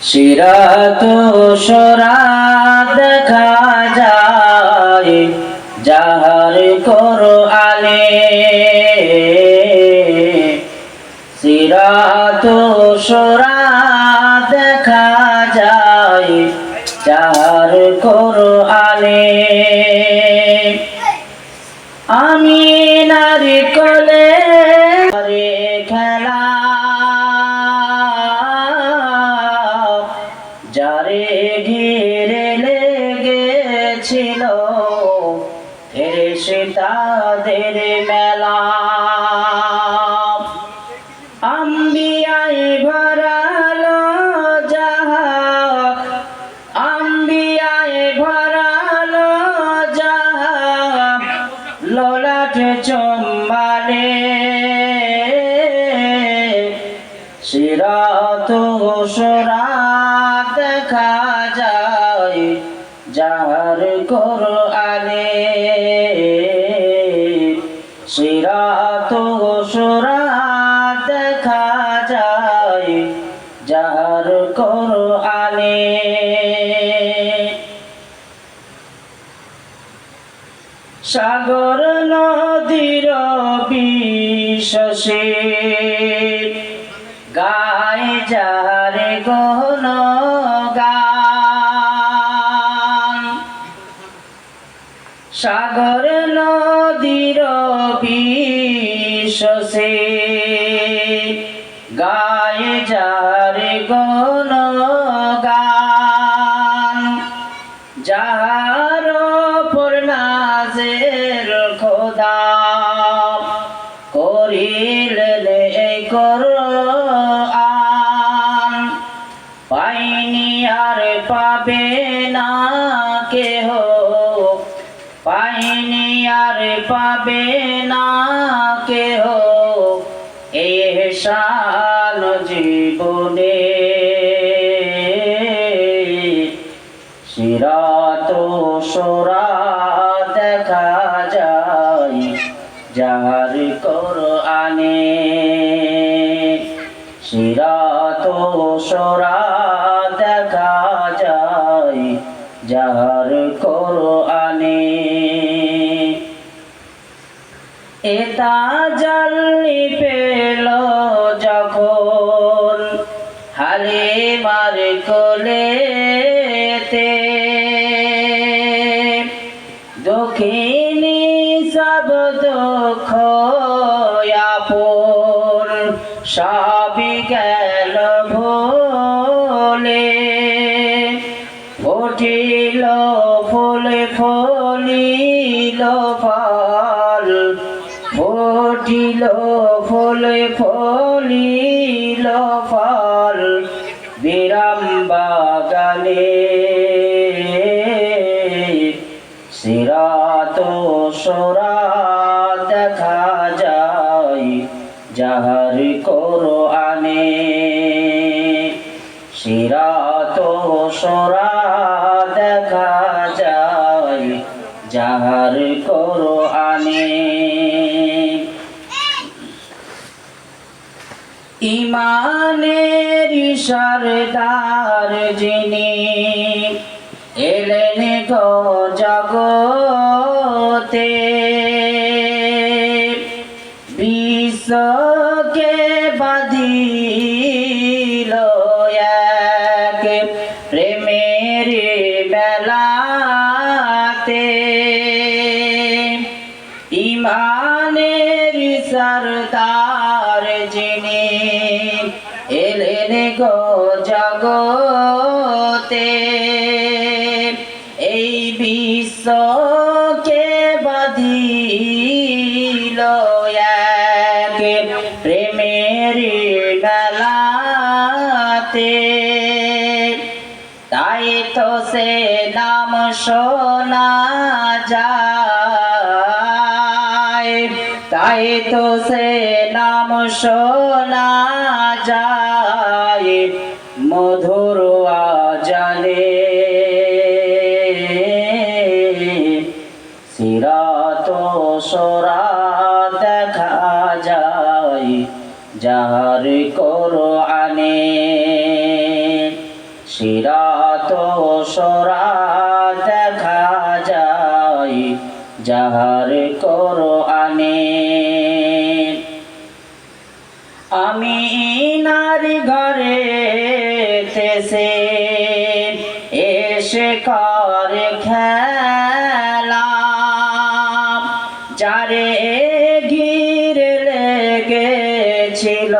সিরাত সরা দেখা যায় যাহার করো আলে সিরাত সরা চম্বালে সিরাত সোরা দেখা যায় যাহার কর আলে সিরাত সাগর নদীর বিশ্বসে গায় যারে গান। সাগর নদীর বিশ্বসে গায়ে যারে পাইনি আর পাবে না কেহ। পাইনি আর পাবে না কেহ। এ সাল জীবনে সিরাত সোরা দেখা যায়, যাহার কর আনে এটা জাল্লি পেল যখন হালে মারে কোলেতে। দক্ষিণী সব দুঃখ আপন সবই গেল ভোলে, ফুটিল ফুলে, ফলিল ফল, ফুটিল ফুলে, ফলিল ফল, বিরাম বাগানে। সিরাত সোরা যাহার করো আনে। ইমানের সরদার যিনি এলেন গো জগতে সরদার যিনি এলেন গো জগতে। এই বিশ্বকে বাঁধিল এক প্রেমের বেলাতে তাই তো সে নাম শোনা যায়। তাই তো সে নাম শোনা যায়, মধুর জানে সিরাত সোরা দেখা যায় যাহার করো আনে সিরাত সরা দেখা যায় যাহার তেসে এসে কর খেলা। যারে ঘিরে লেগেছিল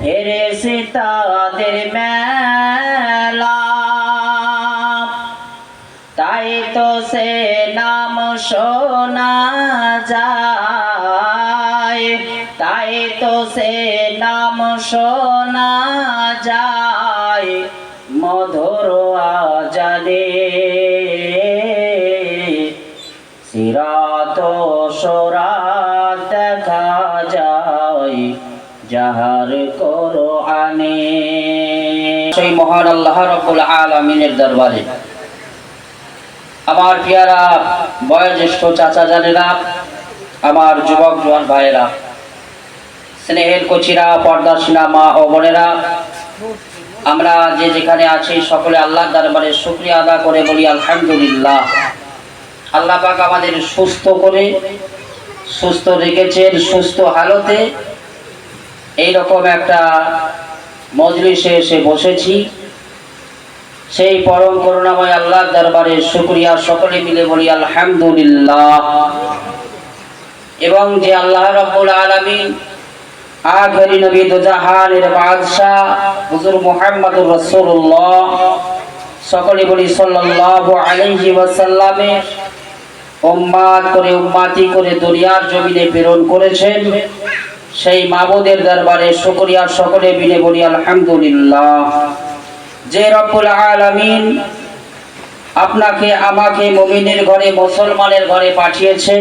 ফেরেসি তাদের মেলা। তাই তো সে নাম শোনা যায়। তাই তো সে নাম শোনা যায়। সিরাত সোরাত দেখা যাহার করো আনে সেই মহান আল্লাহ রব্বুল আলমিনের দরবারে। আমার পিয়ারা, বয়োজ্যেষ্ঠ চাচা জানেরা, আমার যুবক জোয়ান ভাইয়েরা, স্নেহের কচিরা পর্দাসীনা মা ও বোনেরা আমরা যে যেখানে আছি সকলে আল্লাহ দরবারে শুক্রিয়া আদা করে বলি, আলহামদুলিল্লাহ। আল্লাহ পাক আমাদের সুস্থ করে, সুস্থ রেখেছেন, সুস্থ হালতে। এইরকম একটা মজলিসে এসে বসেছি। সেই পরম করুণাময় আল্লাহর দরবারে শুক্রিয়া সকলে মিলে বলি, আলহামদুলিল্লাহ। এবং যে আল্লাহ রব্বুল আলামিন আখরি নবী দুজাহানের বাদশাহ হুজুর মুহাম্মদুর রাসূলুল্লাহ। সকলে বলি সাল্লাল্লাহু আলাইহি ওয়াসাল্লামের উম্মাত করে উম্মাতি করে দুনিয়ার জমিনে প্রেরণ করেছেন। সেই মাবুদের দরবারে শুকরিয়া সকলে মিলে বলি আলহামদুলিল্লাহ। যে রব্বুল আলামিন আপনাকে, আমাকে মুমিনের ঘরে, মুসলমানের ঘরে পাঠিয়েছেন।